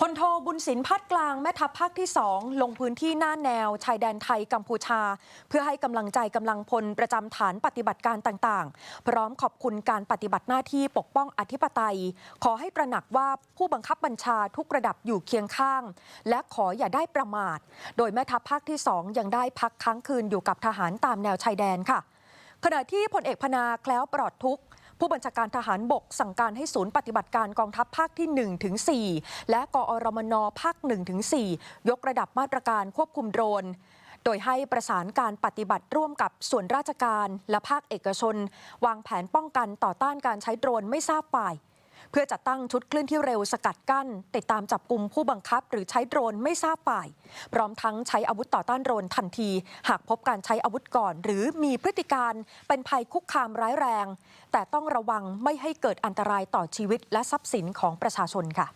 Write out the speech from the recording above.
พลโทบุญสินพัดกลางแม่ทัพภาคที่ 2 ลงพื้นที่หน้าแนว ชายแดนไทยกัมพูชา เพื่อให้กำลังใจกำลังพลประจำฐานปฏิบัติการต่างๆ พร้อมขอบคุณการปฏิบัติหน้าที่ปกป้องอธิปไตย ขอให้ตระหนักว่าผู้บังคับบัญชาทุกระดับอยู่เคียงข้าง และขออย่าได้ประมาท โดยแม่ทัพภาคที่ 2 ยังได้พักค้างคืนอยู่กับทหารตามแนวชายแดนค่ะ ขณะที่พลเอกพนาแคล้วปลอดทุกข์ ผู้บัญชาการทหารบกสั่งการให้ศูนย์ปฏิบัติการกองทัพภาคที่1ถึง4และกอรมนภาค1ถึง4ยกระดับมาตรการควบคุมโดรนโดยให้ประสานการปฏิบัติร่วมกับส่วนราชการและภาคเอกชน วางแผนป้องกันต่อต้านการใช้โดรนไม่ทราบฝ่าย เพื่อจัดตั้งชุดเคลื่อนที่เร็วสกัดกั้น ติดตามจับกลุ่มผู้บังคับ หรือใช้โดรนไม่ทราบฝ่าย พร้อมทั้งใช้อาวุธต่อต้านโดรนทันที หากพบการใช้อาวุธก่อน หรือมีพฤติการเป็นภัยคุกคามร้ายแรง แต่ต้องระวังไม่ให้เกิดอันตรายต่อชีวิตและทรัพย์สินของประชาชนค่ะ